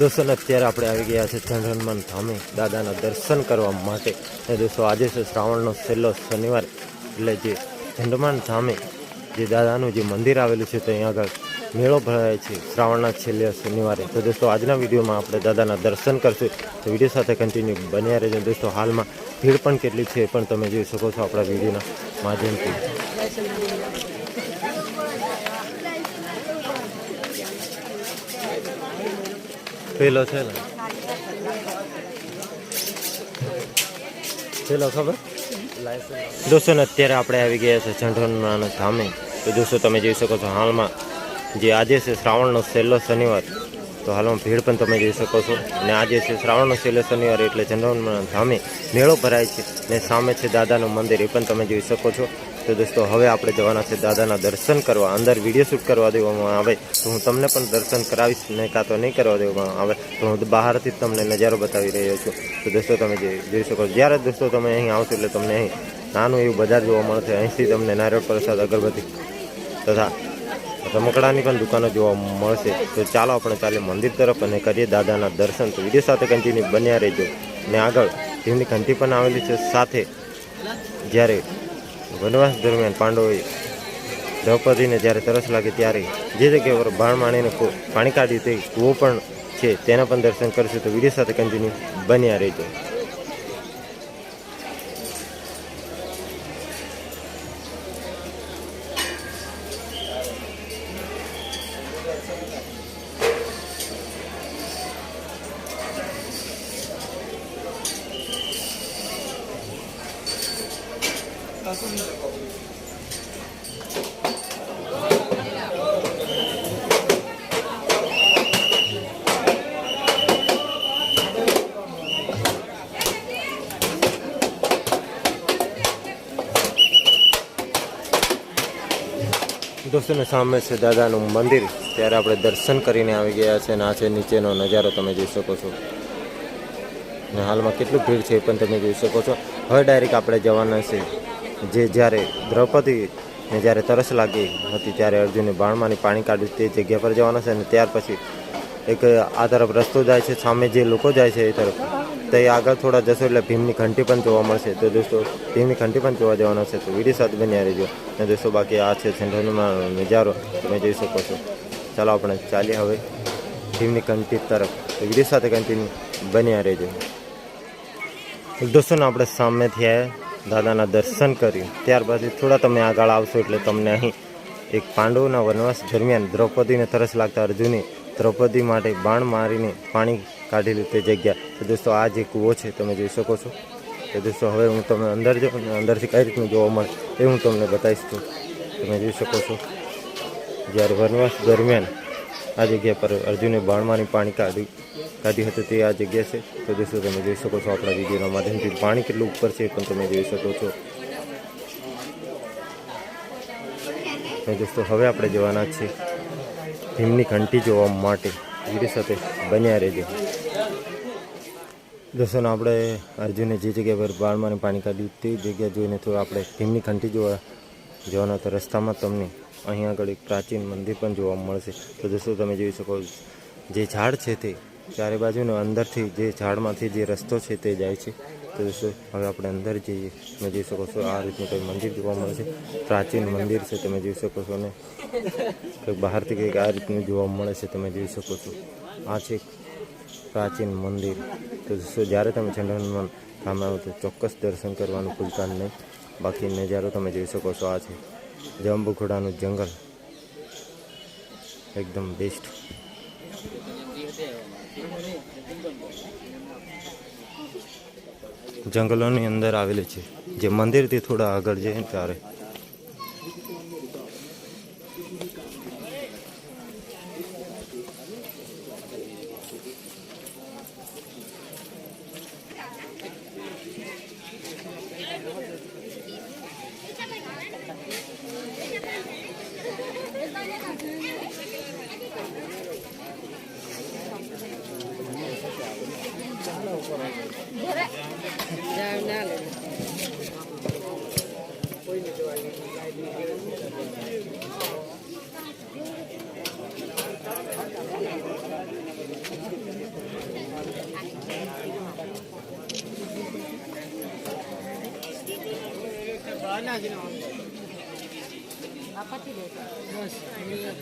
દોસ્તો અત્યારે આપણે આવી ગયા છે ચંદ્રહનુમાન ધામે દાદાના દર્શન કરવા માટે. અને દોસ્તો આજે છે શ્રાવણનો છેલ્લો શનિવાર. એટલે જે હનુમાન ધામે જે દાદાનું જે મંદિર આવેલું છે ત્યાં આગળ મેળો ભરાય છે શ્રાવણના છેલ્લે શનિવારે. તો દોસ્તો, આજના વિડીયોમાં આપણે દાદાના દર્શન કરશું. તો વીડિયો સાથે કન્ટિન્યુ બન્યા રહેજો. દોસ્તો, હાલમાં ભીડ પણ કેટલી છે પણ તમે જોઈ શકો છો આપણા વિડીયોના માધ્યમથી. પેલો છે ને. પેલો ખબર? દોસ્તો, ને અત્યારે આપણે આવી ગયા છે ચંઢોના ધામે. તો દોસ્તો, તમે જોઈ શકો છો હાલમાં જે આજે છે શ્રાવણનો છેલ્લો શનિવાર. તો હાલમાં ભીડ પણ તમે જોઈ શકો છો. અને આજે છે શ્રાવણનો છેલ્લો શનિવાર એટલે ચંદ્રવનના ધામે મેળો ભરાય છે. ને સામે છે દાદાનું મંદિર, એ પણ તમે જોઈ શકો છો. તો દોસ્તો, હવે આપણે જવાના છે દાદાના દર્શન કરવા. અંદર વીડિયો શૂટ કરવા દેવામાં આવે. તો હું તમને પણ દર્શન કરાવીશ, ને કાં તો નહીં કરવા દેવામાં આવે. તો હું બહારથી તમને નજારો બતાવી રહ્યો છું. તો દોસ્તો, તમે જોઈ શકો જ્યારે દોસ્તો તમે અહીં આવશો એટલે તમને અહીં નાનું એવું બજાર જોવા મળશે. અહીંથી તમને નારિયેળ પ્રસાદ અગરબત્તી તથા રમકડાની પણ દુકાનો જોવા મળશે. તો ચાલો આપણે ચાલીએ મંદિર તરફ અને કરીએ દાદાના દર્શન. તો વીડિયો સાથે કન્ટિન્યુ બન્યા રહેજો. ને આગળ તેમની ઘંટી પણ આવેલી છે સાથે. જ્યારે વનવાસ દરમિયાન પાંડવોએ દ્રૌપદીને જ્યારે તરસ લાગે ત્યારે જે જગ્યા પર બાણ માણીને પાણી કાઢ્યું તે કૂવો પણ છે, તેના પણ દર્શન કરશું. તો વીડિયો સાથે કન્ટિન્યુ બન્યા રહેજો. દોસ્તોને સામે છે દાદાનું મંદિર. ત્યારે આપણે દર્શન કરીને આવી ગયા છે અને આ નીચેનો નજારો તમે જોઈ શકો છો. ને હાલમાં કેટલું ભીડ છે એ પણ તમે જોઈ શકો છો. હવે ડાયરેક્ટ આપણે જવાના છે. જે જ્યારે દ્રૌપદીને જ્યારે તરસ લાગી હતી ત્યારે અર્જુને બાણમાંની પાણી કાઢ્યું તે જગ્યા પર જવાના છે અને ત્યાર પછી એક આ તરફ રસ્તો જાય છે, સામે જે લોકો જાય છે એ તરફ. તે આગળ થોડા જશો એટલે ભીમની ઘંટી પણ જોવા મળશે. તો દોસ્તો, ભીમની ઘંટી પણ જોવા જવાના છે. તો વીડિયો સાથે બન્યા રહેજો. અને દોસ્તો, બાકી આ છે ચંદ્રનો નજારો. તમે જોઈ શકો છો. ચાલો આપણે ચાલીએ હવે ભીમની ઘંટી તરફ. તો વીડિયો સાથે કન્ટિન્યુ બન્યા રહેજો. દોસ્તોને આપણે સામેથી આવ્યા દાદાના દર્શન કર્યું. ત્યારબાદ થોડા તમે આગળ આવશો એટલે તમને અહીં એક પાંડવોના વનવાસ દરમિયાન દ્રૌપદીને તરસ લાગતા અર્જુને દ્રૌપદી માટે બાણ મારીને પાણી કાઢેલું તે જગ્યા. તો દોસ્તો, આ જે કૂવો છે, તમે જોઈ શકો છો. તો દોસ્તો, હવે હું તમે અંદર જાઉં અંદરથી કઈ રીતનું જોવા મળે એ હું તમને બતાવીશ છું તમે જોઈ શકો છો. જ્યારે વનવાસ દરમિયાન આ જગ્યા પર અર્જુને બાણમાંથી પાણી કાઢ્યું કાઢ્યું હતી તે આ જગ્યા છે. તો દોસ્તો તમે જોઈ શકો છો આપણા વિડીયોના માધ્યમથી પાણી કેટલું ઉપર છે પણ તમે જોઈ શકો છો. તો દોસ્તો, હવે આપણે જવાના છીએ ભીમની ઘંટી જોવા માટે. વીડિયો સાથે બન્યા રહેજો. દોસ્તોને આપણે અર્જુને જે જગ્યા પર બાળમાં પાણી કાઢ્યું તે જગ્યા જોઈને તો આપણે ભીમની ઘંટી જોવા જવાના તો રસ્તામાં તમને અહીં આગળ એક પ્રાચીન મંદિર પણ જોવા મળશે. તો દોસ્તો, તમે જોઈ શકો જે ઝાડ છે તે ચારે બાજુનો અંદરથી જે ઝાડમાંથી જે રસ્તો છે તે જાય છે. તો દોસ્તો, હવે આપણે અંદર જઈએ. તમે જોઈ શકો છો આ રીતનું કંઈ મંદિર જોવા મળે છે. પ્રાચીન મંદિર છે, તમે જોઈ શકો છો અને કંઈક બહારથી કંઈક આ રીતનું જોવા મળે છે, તમે જોઈ શકો છો. આ છે પ્રાચીન મંદિર. તો દોસ્તો, જ્યારે તમે ચંદ્રનમાં સામે આવો તો ચોક્કસ દર્શન કરવાનું ભૂલતા નહીં. બાકી નજારો તમે જોઈ શકો છો, આ છે જંબુઘોડાનું જંગલ. એકદમ બેસ્ટ જંગલોની અંદર આવેલી છે. જે મંદિરથી થોડા આગળ ને ત્યારે. ना जी ना आप आती हो बस ठीक है